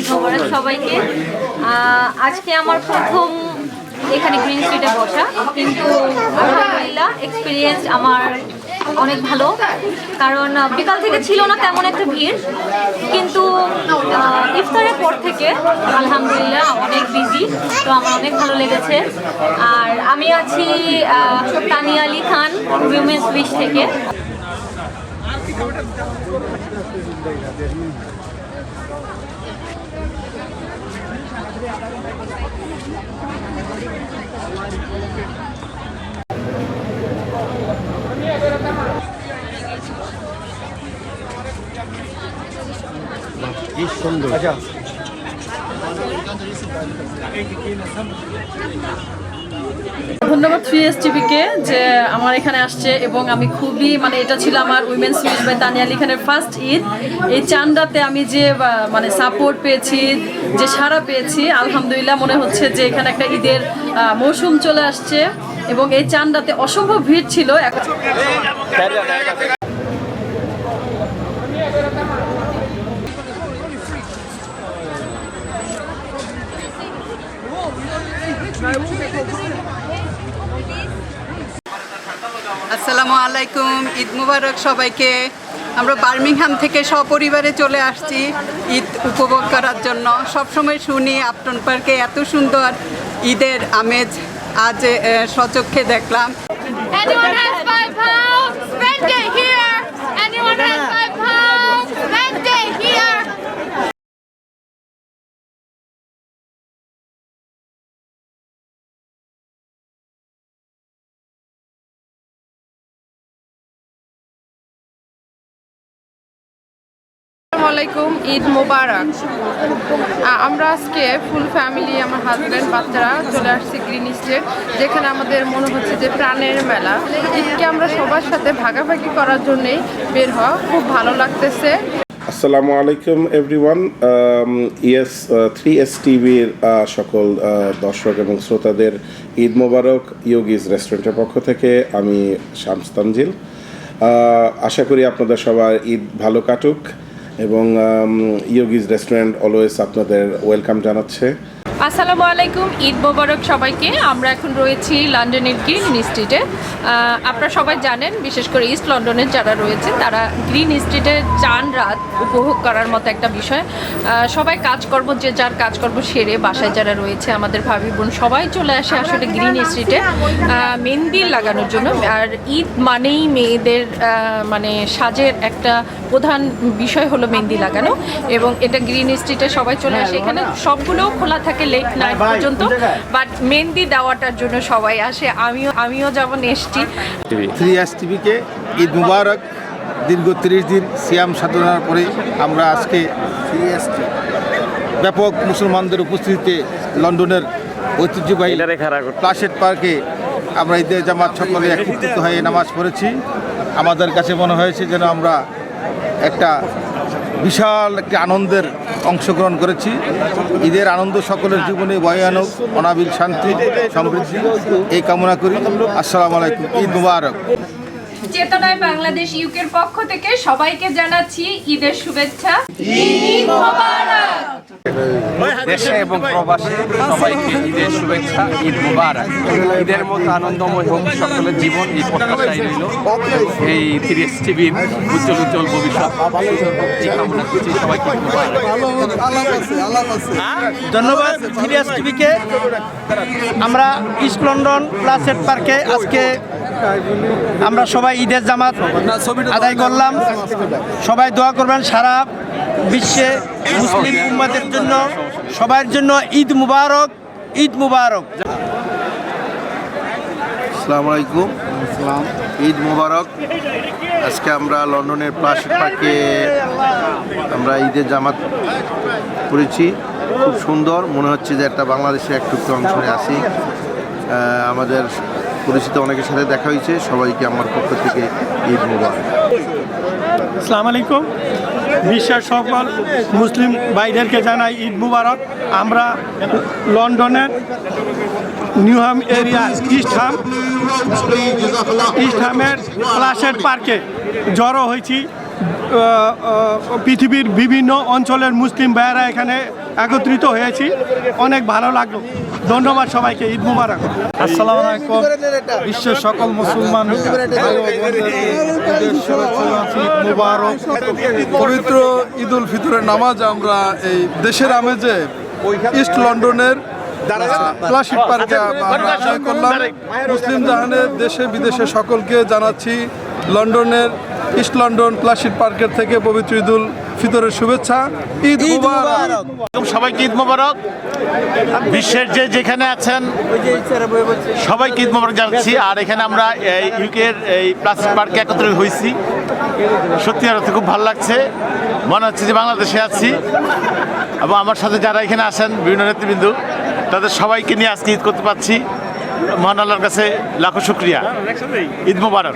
ঈদ মোবারক সবাইকে। আজকে আমার প্রথম এখানে গ্রিন স্ট্রিটে বসা। কিন্তু আলহামদুলিল্লাহ এক্সপিরিয়েন্স আমার অনেক ভালো। কারণ বিকাল থেকে ছিল না তেমন একটা ভিড়। কিন্তু ইফতারের পর থেকে আলহামদুলিল্লাহ অনেক বিজি তো আমার অনেক ভালো লেগেছে। আর আমি আছি তানিয়া আলী খান উইমেন্স উইশ থেকে। কি সুন্দর ধন্যবাদ থ্রি এস টিভিকে যে আমার এখানে আসছে এবং আমি খুবই মানে এটা ছিল আমার women's wish by Tania Ali খানের ফার্স্ট ঈদ। এই চান্দাতে আমি যে মানে সাপোর্ট পেয়েছি, যে সারা পেয়েছি, আলহামদুলিল্লাহ মনে হচ্ছে যে এখানে একটা ঈদের মৌসুম চলে আসছে এবং এই চান্দাতে অসম্ভব ভিড় ছিল। আসসালামু আলাইকুম, ঈদ মুবারক সবাইকে আমরা বার্মিংহাম থেকে সপরিবারে চলে আসছি ঈদ উপভোগ করার জন্য সবসময় শুনি আপটন পার্কে এত সুন্দর ঈদের আমেজ, আজ সচক্ষে দেখলাম Anyone has five pounds? Here. Anyone has আলাইকুম ঈদ মোবারক। আমরা আজকে ফুল ফ্যামিলি আমার হাজব্যান্ড বাচ্চারা চলে আসছি গ্রিন স্টেট যেখানে আমাদের মনে হচ্ছে যে প্রাণের মেলা। ঈদকে আমরা সবার সাথে ভাগাভাগি করার জন্যই বের হওয়া খুব ভালো লাগতেছে। আসসালামু আলাইকুম এভরিওয়ান ইয়েস থ্রি এস টিভির সকল আহ, দর্শক এবং শ্রোতাদের ঈদ মোবারক ইয়োগিজ রেস্টুরেন্টের পক্ষ থেকে আমি শামস তানজিল। আহ, আশা করি আপনাদের সবার ঈদ ভালো কাটুক। এবং ইয়োগিজ রেস্টুরেন্ট অলওয়েজ আপনাদের ওয়েলকাম জানাচ্ছে। আসসালামু আলাইকুম, ঈদ মোবারক সবাইকে। আমরা এখন রয়েছি লন্ডনের গ্রিন স্ট্রিটে আপনারা সবাই জানেন, বিশেষ করে ইস্ট লন্ডনের যারা রয়েছে তারা গ্রিন স্ট্রিটে চান রাত উপভোগ করার মতো একটা বিষয়। সবাই কাজকর্ম, যে যার কাজকর্ম সেরে বাসায় যারা রয়েছে, আমাদের ভাবি বোন সবাই চলে আসে আসলে গ্রিন স্ট্রিটে মেহেন্দি লাগানোর জন্য। আর ঈদ মানেই মেয়েদের মানে সাজের একটা প্রধান বিষয় হলো মেহেন্দি লাগানো। এবং এটা গ্রিন স্ট্রিটে সবাই চলে আসে। এখানে সবগুলোও খোলা থাকে লেট নাইট পর্যন্ত বাট মেহেন্দি দেওয়াটার জন্য সবাই আসে আমিও আমিও যেমন এসছি। থ্রি এস টিভিকে ঈদ মুবারক দীর্ঘ তিরিশ দিন সিয়াম সাধনার পরে আমরা আজকে ব্যাপক মুসলমানদের উপস্থিতিতে লন্ডনের ঐতিহ্যবাহী প্লাসেট পার্কে আমরা ঈদের জামাত সকলে একত্রিত হয়ে নামাজ পড়েছি। আমাদের কাছে মনে হয়েছে যেন আমরা একটা বিশাল একটি আনন্দের অংশগ্রহণ করেছি। ঈদের আনন্দ সকলের জীবনে বয়ে আনুক, অনাবিল শান্তি, সমৃদ্ধি, এই কামনা করি। আসসালামু আলাইকুম, ঈদ মুবারক। চেতনায় বাংলাদেশ ইউকের পক্ষ থেকে সবাইকে জানাচ্ছি ঈদের শুভেচ্ছা। দেশে এবং প্রবাসে সবাইকে ঈদের শুভেচ্ছা ঈদ মুবারক। ঈদের মতো আনন্দময় হোক সকলের জীবন এই প্রত্যাশাই রইল। এই তিরিশ টিভির উজ্জ্বল উজ্জ্বল ভবিষ্যৎ কামনা করছি সবাইকে ধন্যবাদ সিরিয়াস টিভিকে। আমরা ইস্ট লন্ডন প্লাসেট পার্কে আজকে আমরা সবাই ঈদের জামাত আদায় করলাম। সবাই দোয়া করবেন সারা বিশ্বে মুসলিম উম্মাদের জন্য সবার জন্য ঈদ মুবারক ঈদ মুবারক। আসসালামু আলাইকুম। ঈদ মুবারক। আজকে আমরা লন্ডনের প্লাস পার্কে আমরা ঈদের জামাত করেছি খুব সুন্দর। মনে হচ্ছে যে একটা বাংলাদেশের একটু একটু অংশে আছি আমাদের পরিচিত অনেকের সাথে দেখা হয়েছে, সবাইকে আমার পক্ষ থেকে ঈদ মুবারক। আসসালামু আলাইকুম। বিশ্বের সকল মুসলিম ভাইদেরকে জানাই ঈদ মুবারক। আমরা লন্ডনের নিউহাম এরিয়া ইস্টহাম ইস্টহামের প্লাসেট পার্কে জড়ো হয়েছি। পৃথিবীর বিভিন্ন অঞ্চলের মুসলিম ভাইয়েরা এখানে একত্রিত হয়েছি। অনেক ভালো লাগল। ধন্যবাদ সবাইকে, ঈদ মুবারক। আসসালামু আলাইকুম। বিশ্বের সকল মুসলমান পবিত্র ঈদ উল ফিতরের নামাজ আমরা এই দেশের আমেজে ইস্ট লন্ডনের ক্লাসিক পার্কে করলাম। মুসলিম জাহানের দেশে বিদেশে সকলকে জানাচ্ছি, লন্ডনের ইস্ট লন্ডন ক্লাসিক পার্কের থেকে পবিত্র ঈদ উল ফিতরের শুভেচ্ছা। ঈদ মুবারক। সবাইকে ঈদ মোবারক। বিশ্বের যে যেখানে আছেন সবাইকে ঈদ মোবারক জানাচ্ছি। আর এখানে আমরা এই ইউকের এই প্লাস্টিক পার্কে একত্রিত হয়েছি। সত্যি আর খুব ভালো লাগছে। মনে হচ্ছে যে বাংলাদেশে আছি। এবং আমার সাথে যারা এখানে আসেন বিভিন্ন নেতৃবৃন্দ তাদের সবাইকে নিয়ে আজকে ঈদ করতে পারছি। মহান আল্লাহর কাছে লাখো শুক্রিয়া। ঈদ মোবারক।